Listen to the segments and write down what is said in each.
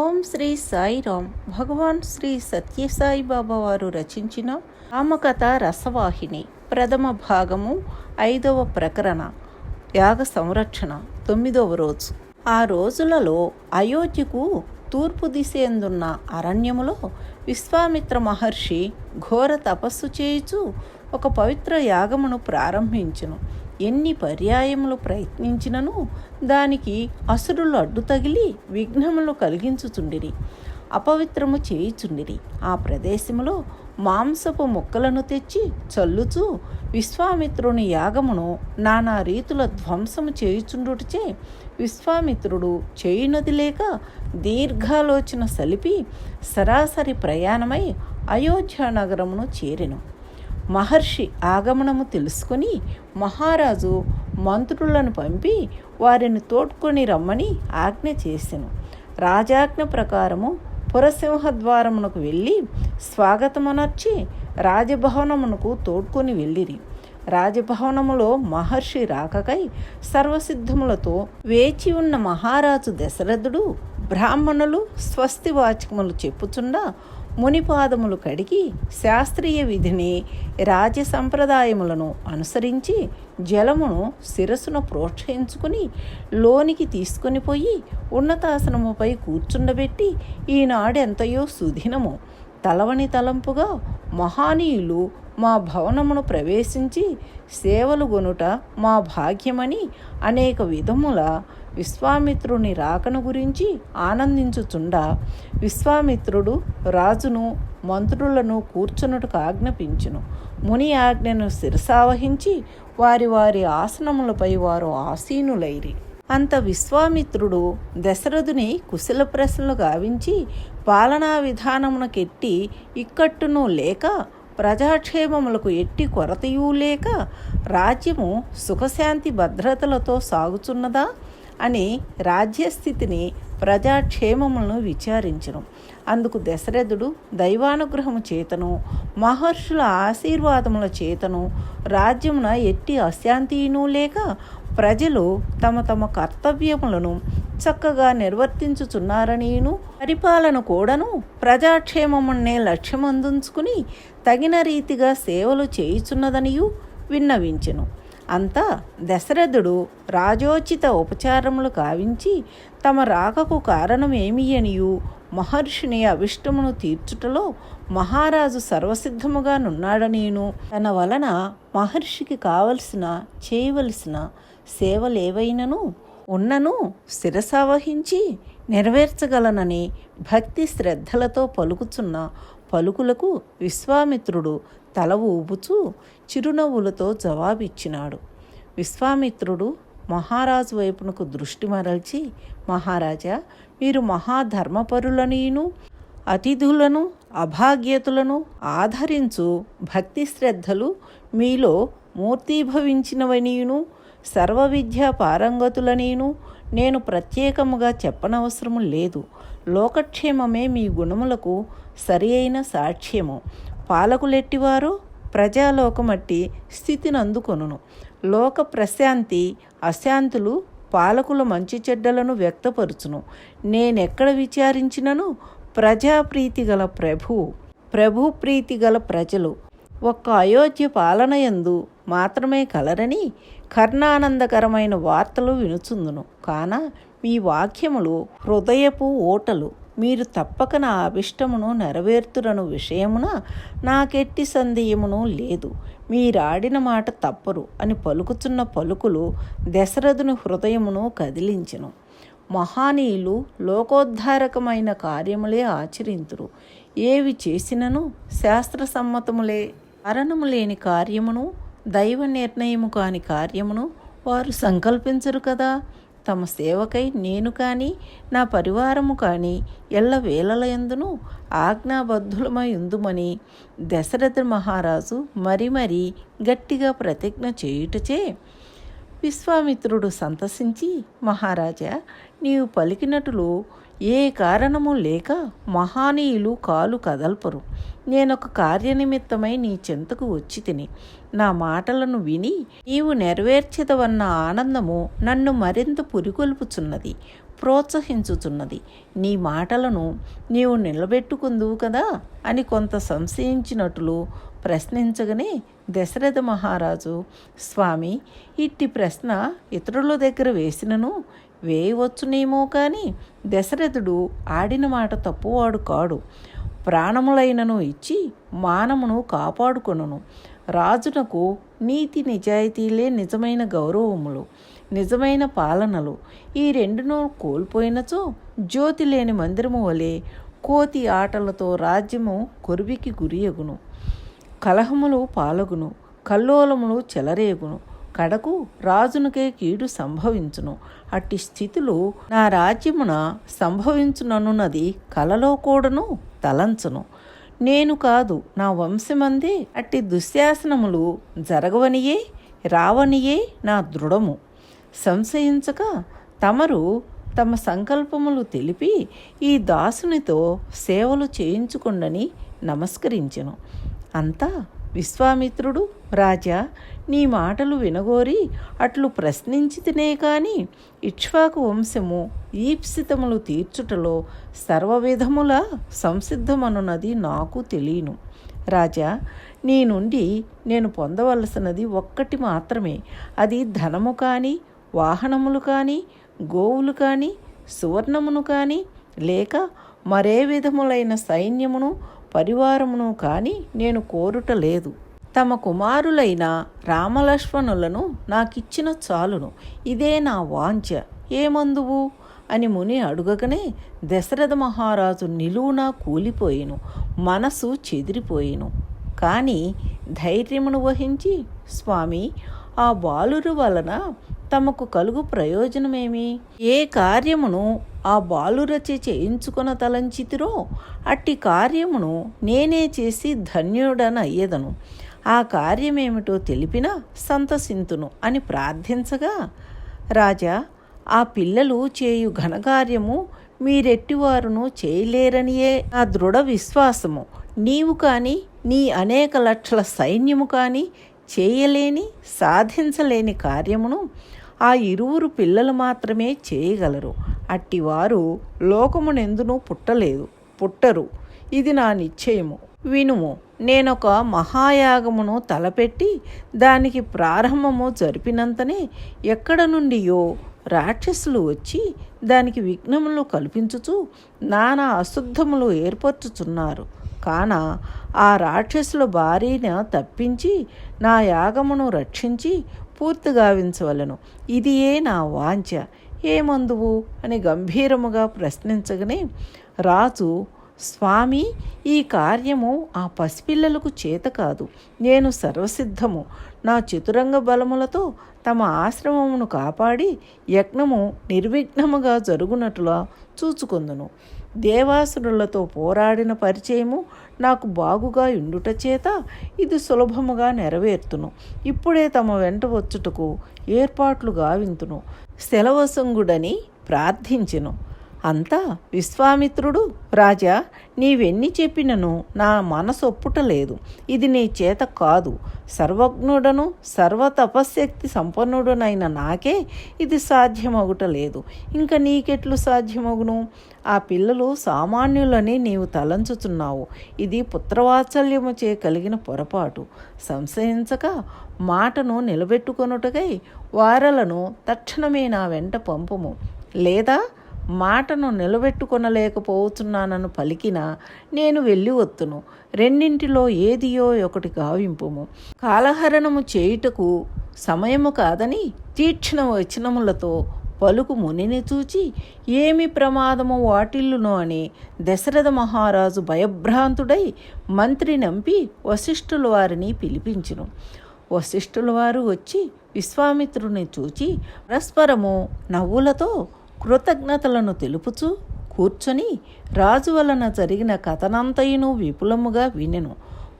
ఓం శ్రీ సాయిరామ్ భగవాన్ శ్రీ సత్యసాయి బాబా వారు రచించిన రామకథ రసవాహిని ప్రథమ భాగము ఐదవ ప్రకరణ యాగ సంరక్షణ తొమ్మిదవ రోజు. ఆ రోజులలో అయోధ్యకు తూర్పు దిశయందున్న అరణ్యములో విశ్వామిత్ర మహర్షి ఘోర తపస్సు చేయుచు ఒక పవిత్ర యాగమును ప్రారంభించును. ఎన్ని పర్యాయములు ప్రయత్నించినను దానికి అసురులు అడ్డు తగిలి విఘ్నములు కలిగించుచుండిరి అపవిత్రము చేయుచుండిరి. ఆ ప్రదేశములో మాంసపు ముక్కలను తెచ్చి చల్లుచూ విశ్వామిత్రుని యాగమును నానా రీతుల ధ్వంసము చేయుచుండుటచే విశ్వామిత్రుడు చేయునది లేక దీర్ఘాలోచన సలిపి సరాసరి ప్రయాణమై అయోధ్య నగరమును చేరెను. మహర్షి ఆగమనము తెలుసుకొని మహారాజు మంత్రులను పంపి వారిని తోడ్కొని రమ్మని ఆజ్ఞ చేసెను. రాజాజ్ఞ ప్రకారము పురసింహద్వారమునకు వెళ్ళి స్వాగతమునర్చి రాజభవనమునకు తోడ్కొని వెళ్ళిరి. రాజభవనములో మహర్షి రాకకై సర్వసిద్ధములతో వేచి ఉన్న మహారాజు దశరథుడు బ్రాహ్మణులు స్వస్తి వాచకములు చెప్పుచుండా మునిపాదములు కడిగి శాస్త్రీయ విధిని రాజ సంప్రదాయములను అనుసరించి జలమును శిరస్సును ప్రోత్సహించుకుని లోనికి తీసుకొని పోయి ఉన్నతాసనముపై కూర్చుండబెట్టి ఈనాడెంతయో సుదినము. తలవని తలంపుగా మహానీయులు మా భవనమును ప్రవేశించి సేవలు గొనుట మా భాగ్యమని అనేక విధముల విశ్వామిత్రుని రాకను గురించి ఆనందించుచుండా విశ్వామిత్రుడు రాజును మంత్రులను కూర్చున్నట్టుకు ఆజ్ఞాపించును. ముని ఆజ్ఞను శిరసావహించి వారి వారి ఆసనములపై వారు ఆసీనులైరి. అంత విశ్వామిత్రుడు దశరథుని కుశల ప్రశ్నలు గావించి పాలనా విధానమునకెట్టి ఇక్కట్టును లేక ప్రజాక్షేమములకు ఎట్టి కొరతయూ లేక రాజ్యము సుఖశాంతి భద్రతలతో సాగుచున్నదా? అని రాజ్యస్థితిని ప్రజాక్షేమములను విచారించను. అందుకు దశరథుడు దైవానుగ్రహము చేతను మహర్షుల ఆశీర్వాదముల చేతను రాజ్యమున ఎట్టి అశాంతినూ లేక ప్రజలు తమ తమ కర్తవ్యములను చక్కగా నిర్వర్తించుచున్నారనిను పరిపాలన కూడాను ప్రజాక్షేమమునే లక్ష్యమందుంచుకుని తగిన రీతిగా సేవలు చేయుచున్నదనియు విన్నవించెను. అంతా దశరథుడు రాజోచిత ఉపచారములు కావించి తమ రాకకు కారణమేమియనియు? మహర్షిని అవిష్టమును తీర్చుటలో మహారాజు సర్వసిద్ధముగా నున్నాడనేను తన వలన మహర్షికి కావలసిన చేయవలసిన సేవలేవైనను ఉన్నను శిరసావహించి నెరవేర్చగలనని భక్తి శ్రద్ధలతో పలుకుచున్న పలుకులకు విశ్వామిత్రుడు తల ఊపుచూ చిరునవ్వులతో జవాబిచ్చినాడు. విశ్వామిత్రుడు మహారాజు వైపునకు దృష్టి మరల్చి మహారాజా మీరు మహాధర్మపరులనీను అతిథులను అభాగ్యతులను ఆదరించు భక్తి శ్రద్ధలు మీలో మూర్తీభవించినవనీయును సర్వ విద్యా పారంగతులనీను నేను ప్రత్యేకముగా చెప్పనవసరము లేదు. లోకక్షేమమే మీ గుణములకు సరి అయిన సాక్ష్యము. పాలకులెట్టివారు ప్రజాలోకమట్టి స్థితిని అందుకొనును లోక ప్రశాంతి అశాంతులు పాలకుల మంచి చెడ్డలను వ్యక్తపరుచును. నేనెక్కడ విచారించినను? ప్రజాప్రీతి గల ప్రభు ప్రభు ప్రీతి గల ప్రజలు. ఒక్క అయోధ్య పాలనయందు మాత్రమే కలరని కర్ణానందకరమైన వార్తలు వినుచుందును. కాన మీ వాక్యములు హృదయపు ఓటలు మీరు తప్పక నా అభిష్టమును నెరవేర్తురను విషయమున నాకెట్టి సందేహమును లేదు. మీరాడిన మాట తప్పరు అని పలుకుచున్న పలుకులు దశరథుని హృదయమును కదిలించెను. మహానీయులు లోకోద్ధారకమైన కార్యములే ఆచరింతురు. ఏవి చేసినను శాస్త్రసమ్మతములే కారణము లేని కార్యమును దైవ నిర్ణయము కాని కార్యమును వారు సంకల్పించరు కదా. తమ సేవకై నేను కానీ నా పరివారము కానీ ఎల్ల వేలలయందును ఆజ్ఞాబద్ధులమై ఉందుమని దశరథ మహారాజు మరి మరి గట్టిగా ప్రతిజ్ఞ చేయుటచే విశ్వామిత్రుడు సంతసించి మహారాజా నీవు పలికినట్లు ఏ కారణము లేక మహానీయులు కాలు కదల్పరు. నేనొక కార్యనిమిత్తమై నీ చెంతకు వచ్చి తిని నా మాటలను విని నీవు నెరవేర్చదవన్న ఆనందము నన్ను మరింత పురికొల్పుచున్నది ప్రోత్సహించుచున్నది. నీ మాటలను నీవు నిలబెట్టుకుందువు కదా అని కొంత సంశయించినట్లు ప్రశ్నించగానే దశరథ మహారాజు స్వామి ఇట్టి ప్రశ్న ఇతరుల దగ్గర వేసినను వేయవచ్చునేమో కానీ దశరథుడు ఆడిన మాట తప్పువాడు కాడు. ప్రాణములైనను ఇచ్చి మానమును కాపాడుకొనును. రాజునకు నీతి నిజాయితీలే నిజమైన గౌరవములు నిజమైన పాలనలు. ఈ రెండును కోల్పోయినచో జ్యోతి లేని మందిరము వలె కోతి ఆటలతో రాజ్యము కొరివికి గురియగును కలహములు పాలగును కల్లోలములు చెలరేగును. కడకు రాజునకే కీడు సంభవించును. అట్టి స్థితులు నా రాజ్యమున సంభవించుననున్నది కలలో కూడాను తలంచును. నేను కాదు నా వంశమందే అట్టి దుశ్శాసనములు జరగవనియే రావనియే నా దృఢము. సంశయించక తమరు తమ సంకల్పములు తెలిపి ఈ దాసునితో సేవలు చేయించుకుండని నమస్కరించెను. అంతా విశ్వామిత్రుడు రాజా నీ మాటలు వినగోరి అట్లు ప్రశ్నించితినే కాని ఇక్ష్వాకు వంశము ఈప్సితములు తీర్చుటలో సర్వవిధముల సంసిద్ధమనున్నది నాకు తెలియను. రాజా నీ నుండి నేను పొందవలసినది ఒక్కటి మాత్రమే. అది ధనము కానీ వాహనములు కానీ గోవులు కానీ సువర్ణమును కానీ లేక మరే విధములైన సైన్యమును పరివారమును కానీ నేను కోరుట లేదు. తమ కుమారులైన రామలక్ష్మణులను నాకిచ్చిన చాలును. ఇదే నా వాంఛ. ఏమందువు? అని ముని అడుగగానే దశరథ మహారాజు నిలువునా కూలిపోయిను. మనసు చెదిరిపోయిను. కానీ ధైర్యమును వహించి స్వామి ఆ బాలురు వలన తమకు కలుగు ప్రయోజనమేమి? ఏ కార్యమును ఆ బాలురచే చేయించుకొన తలంచితిరో అట్టి కార్యమును నేనే చేసి ధన్యుడన అయ్యదను. ఆ కార్యమేమిటో తెలిపినా సంతసింతును అని ప్రార్థించగా రాజా ఆ పిల్లలు చేయు ఘనకార్యము మీరెట్టివారును చేయలేరనియే నా దృఢ విశ్వాసము. నీవు కానీ నీ అనేక లక్షల సైన్యము కానీ చేయలేని సాధించలేని కార్యమును ఆ ఇరువురు పిల్లలు మాత్రమే చేయగలరు. అట్టివారు లోకమునెందును పుట్టలేదు పుట్టరు. ఇది నా నిశ్చయము. వినుము నేనొక మహాయాగమును తలపెట్టి దానికి ప్రారంభము జరిపినంతనే ఎక్కడ నుండియో రాక్షసులు వచ్చి దానికి విఘ్నములు కల్పించుచు నానా అశుద్ధములు ఏర్పరచుచున్నారు. కాన ఆ రాక్షసుల భారీన తప్పించి నా యాగమును రక్షించి పూర్తిగా వించవలను ఇదియే నా వాంఛ. ఏమందువు అని గంభీరముగా ప్రశ్నించగానే రాజు స్వామి ఈ కార్యము ఆ పసిపిల్లలకు చేత కాదు. నేను సర్వసిద్ధము. నా చతురంగ బలములతో తమ ఆశ్రమమును కాపాడి యజ్ఞము నిర్విఘ్నముగా జరుగునట్లుగా చూచుకొందును. దేవాసురులతో పోరాడిన పరిచయము నాకు బాగుగా ఇండుట చేత ఇది సులభముగా నెరవేర్తును. ఇప్పుడే తమ వెంట వచ్చుటకు ఏర్పాట్లు గావింతును. సెలవసంగుడని ప్రార్థించెను. అంతా విశ్వామిత్రుడు రాజా నీవెన్ని చెప్పినను నా మనసు ఒప్పుటలేదు ఇది నీ చేత కాదు. సర్వజ్ఞుడను సర్వ తపశక్తి సంపన్నుడునైన నాకే ఇది సాధ్యమగుటలేదు. ఇంకా నీకెట్లు సాధ్యమగును? ఆ పిల్లలు సామాన్యులని నీవు తలంచుతున్నావు ఇది పుత్రవాత్సల్యము చే కలిగిన పొరపాటు. సంశయించక మాటను నిలబెట్టుకొనుటకై వారలను తక్షణమే నా వెంట పంపము. లేదా మాటను నిలబెట్టుకొనలేకపోతున్నానను పలికిన నేను వెళ్ళి వత్తును. రెండింటిలో ఏదియో ఒకటి గావింపుము. కాలహరణము చేయుటకు సమయము కాదని తీక్షణ వచనములతో పలుకు మునిని చూచి ఏమి ప్రమాదము వాటిల్లునో అని దశరథ మహారాజు భయభ్రాంతుడై మంత్రి నంపి వశిష్ఠుల వారిని పిలిపించును. వశిష్ఠుల వారు వచ్చి విశ్వామిత్రుని చూచి పరస్పరము నవ్వులతో కృతజ్ఞతలను తెలుపుచు కూర్చొని రాజు వలన జరిగిన కథనంతయును విపులముగా వినెను.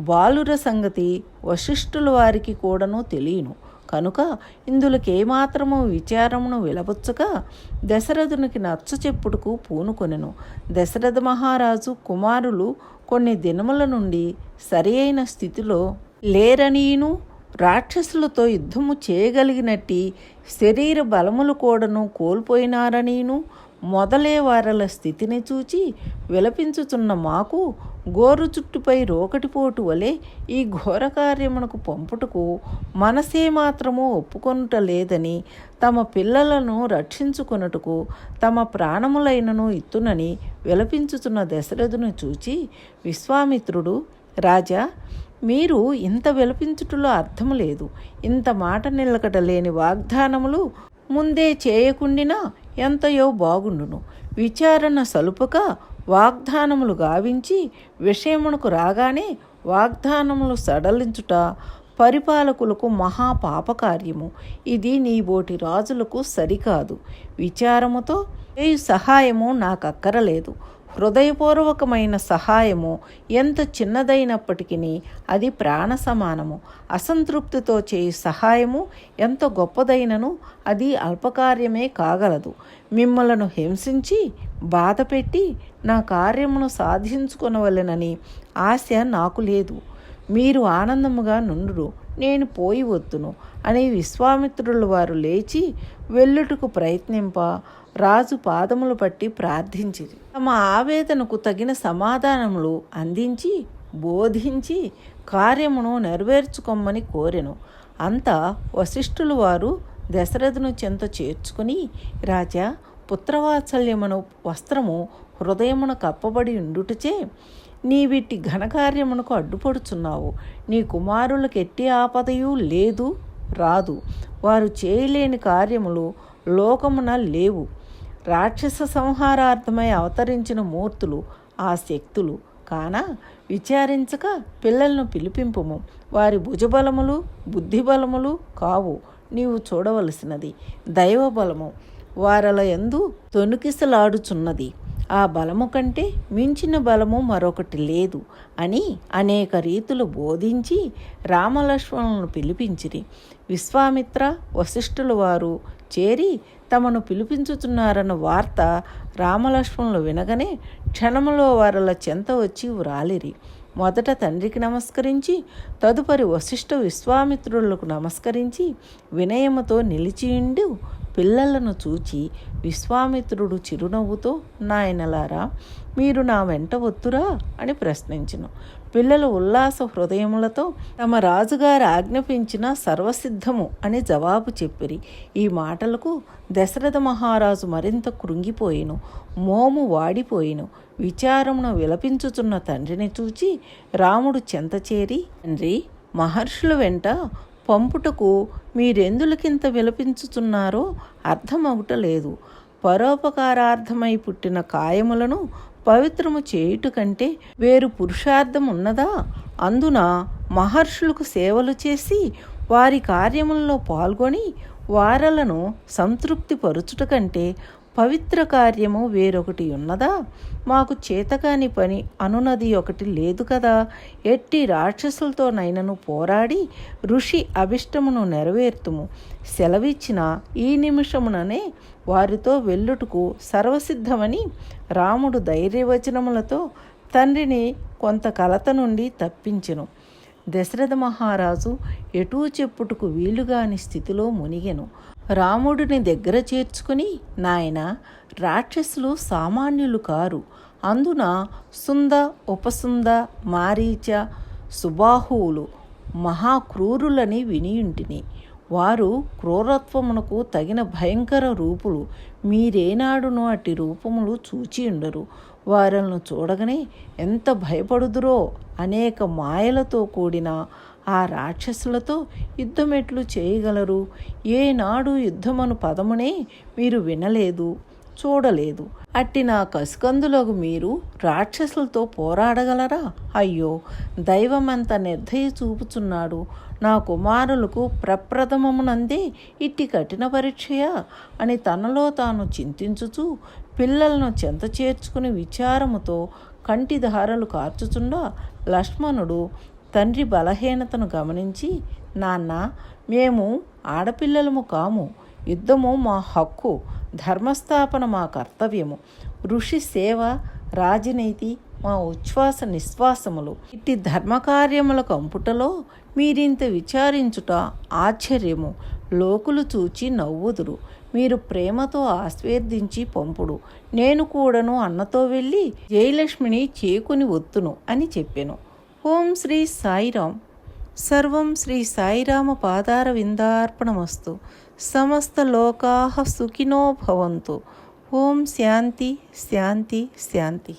బాలుర సంగతి వశిష్ఠుల వారికి కూడాను తెలియను. కనుక ఇందులకేమాత్రము విచారమును విలబుచ్చక దశరథునికి నచ్చ చెప్పుడుకు పూనుకొనెను. దశరథ మహారాజు కుమారులు కొన్ని దినముల నుండి సరి అయిన స్థితిలో లేరనీను రాక్షసులతో యుద్ధము చేయగలిగినట్టి శరీర బలములు కూడాను కోల్పోయినారనీను మొదలే వారల స్థితిని చూచి విలపించుచున్న మాకు గోరు చుట్టుపై రోకటిపోటు వలె ఈ ఘోర కార్యమునకు పంపుటకు మనసే మాత్రము ఒప్పుకొనుట లేదని తమ పిల్లలను రక్షించుకొనుటకు తమ ప్రాణములైనను ఇత్తునని విలపించుచున్న దశరథును చూచి విశ్వామిత్రుడు రాజా మీరు ఇంత విలపించుటలో అర్థం లేదు. ఇంత మాట నిలకట లేని వాగ్దానములు ముందే చేయకుండినా ఎంతయో బాగుండును. విచారణ సలుపక వాగ్దానములు గావించి విషయమునకు రాగానే వాగ్దానములు సడలించుట పరిపాలకులకు మహాపాపకార్యము. ఇది నీ బోటి రాజులకు సరికాదు. విచారముతో ఏ సహాయము నాకు అక్కరలేదు హృదయపూర్వకమైన సహాయము ఎంత చిన్నదైనప్పటికీ అది ప్రాణ సమానము అసంతృప్తితో చేయు సహాయము ఎంత గొప్పదైనను అది అల్పకార్యమే కాగలదు. మిమ్మలను హింసించి బాధపెట్టి నా కార్యమును సాధించుకొనవలెనని ఆశ నాకు లేదు. మీరు ఆనందముగా నుండు నేను పోయి వద్దును అని విశ్వామిత్రుల వారు లేచి వెళ్ళుటకు ప్రయత్నింప రాజు పాదములు పట్టి ప్రార్థించింది తమ ఆవేదనకు తగిన సమాధానములు అందించి బోధించి కార్యమును నెరవేర్చుకోమని కోరెను. అంతా వశిష్ఠులు వారు దశరథును చెంత చేర్చుకుని రాజా పుత్రవాత్సల్యమును వస్త్రము హృదయమున కప్పబడి ఉండుటచే నీవిట్టి ఘనకార్యమునకు అడ్డుపడుచున్నావు. నీ కుమారులకు ఎట్టి ఆపదయు లేదు రాదు. వారు చేయలేని కార్యములు లోకమున లేవు. రాక్షస సంహారార్థమై అవతరించిన మూర్తులు ఆ శక్తులు కాన విచారించక పిల్లలను పిలిపింపుము. వారి భుజబలములు బుద్ధిబలములు కావు. నీవు చూడవలసినది దైవబలము. వారల ఎందు తొణుకిసలాడుచున్నది. ఆ బలము కంటే మించిన బలము మరొకటి లేదు అని అనేక రీతులు బోధించి రామలక్ష్మణులను పిలిపించిరి. విశ్వామిత్ర వశిష్ఠుల వారు చేరి తమను పిలిపించుతున్నారన్న వార్త రామలక్ష్మణులు వినగనే క్షణములో వారల చెంత వచ్చి వ్రాలిరి. మొదట తండ్రికి నమస్కరించి తదుపరి వశిష్ఠ విశ్వామిత్రులకు నమస్కరించి వినయముతో నిలిచియుండు పిల్లలను చూచి విశ్వామిత్రుడు చిరునవ్వుతో నాయనలారా మీరు నా వెంట వత్తురా అని ప్రశ్నించను. పిల్లలు ఉల్లాస హృదయములతో తమ రాజుగారు ఆజ్ఞాపించిన సర్వసిద్ధము అని జవాబు చెప్పిరి. ఈ మాటలకు దశరథ మహారాజు మరింత కృంగిపోయిను మోము వాడిపోయిను. విచారమును విలపించుచున్న తండ్రిని చూచి రాముడు చెంతచేరి తండ్రి మహర్షుల వెంట పంపుటకు మీరెందులకింత విలపించుచున్నారో అర్థమవుటలేదు పరోపకారార్థమై పుట్టిన కాయములను పవిత్రము చేయుట కంటే వేరు పురుషార్థం ఉన్నదా అందున మహర్షులకు సేవలు చేసి వారి కార్యములలో పాల్గొని వారలను సంతృప్తి పరుచుట కంటే పవిత్ర కార్యము వేరొకటి ఉన్నదా? మాకు చేతకాని పని అనునది ఒకటి లేదు కదా. ఎట్టి రాక్షసులతోనైనను పోరాడి ఋషి అభిష్టమును నెరవేర్తుము. సెలవిచ్చిన ఈ నిమిషముననే వారితో వెళ్ళుటకు సర్వసిద్ధమని రాముడు ధైర్యవచనములతో తండ్రిని కొంత కలత నుండి తప్పించెను. దశరథ మహారాజు ఎటూ చెప్పుటకు వీలుగాని స్థితిలో మునిగెను. రాముడిని దగ్గర చేర్చుకుని నాయన రాక్షసులు సామాన్యులు కారు. అందున సుంద ఉపసుంద మారీచ సుబాహువులు మహాక్రూరులని వినియుంటిని. వారు క్రూరత్వమునకు తగిన భయంకర రూపులు మీరేనాడును అట్టి రూపములు చూచి ఉండరు వారలను చూడగానే ఎంత భయపడుదురో అనేక మాయలతో కూడిన ఆ రాక్షసులతో యుద్ధమెట్లు చేయగలరు? ఏనాడు యుద్ధమను పదమునే మీరు వినలేదు చూడలేదు. అట్టి నా కసుకందులకు మీరు రాక్షసులతో పోరాడగలరా? అయ్యో దైవమంత నిర్దయ చూపుచున్నాడు. నా కుమారులకు ప్రప్రథమమునందే ఇట్టి కఠిన పరీక్షయా? అని తనలో తాను చింతించుచూ పిల్లలను చెంత చేర్చుకుని విచారముతో కంటి ధారలు కార్చుచుండా లక్ష్మణుడు తండ్రి బలహీనతను గమనించి నాన్న మేము ఆడపిల్లలము కాము. యుద్ధము మా హక్కు. ధర్మస్థాపన మా కర్తవ్యము. ఋషి సేవ రాజనీతి మా ఉచ్ఛ్వాస నిశ్వాసములు. ఇట్టి ధర్మకార్యముల కంపుటలో మీరింత విచారించుట ఆశ్చర్యము. లోకులు చూచి నవ్వుదురు. మీరు ప్రేమతో ఆస్వేర్దించి పంపుడు. నేను కూడాను అన్నతో వెళ్ళి జయలక్ష్మిని చేకుని ఒత్తును అని చెప్పాను. ఓం శ్రీ సాయిరామ్. సర్వం శ్రీ సాయిరామ పాదార విందార్పణమస్తు సమస్త లోకాః సుఖినో భవంతు. ఓం శాంతి శాంతి శాంతి.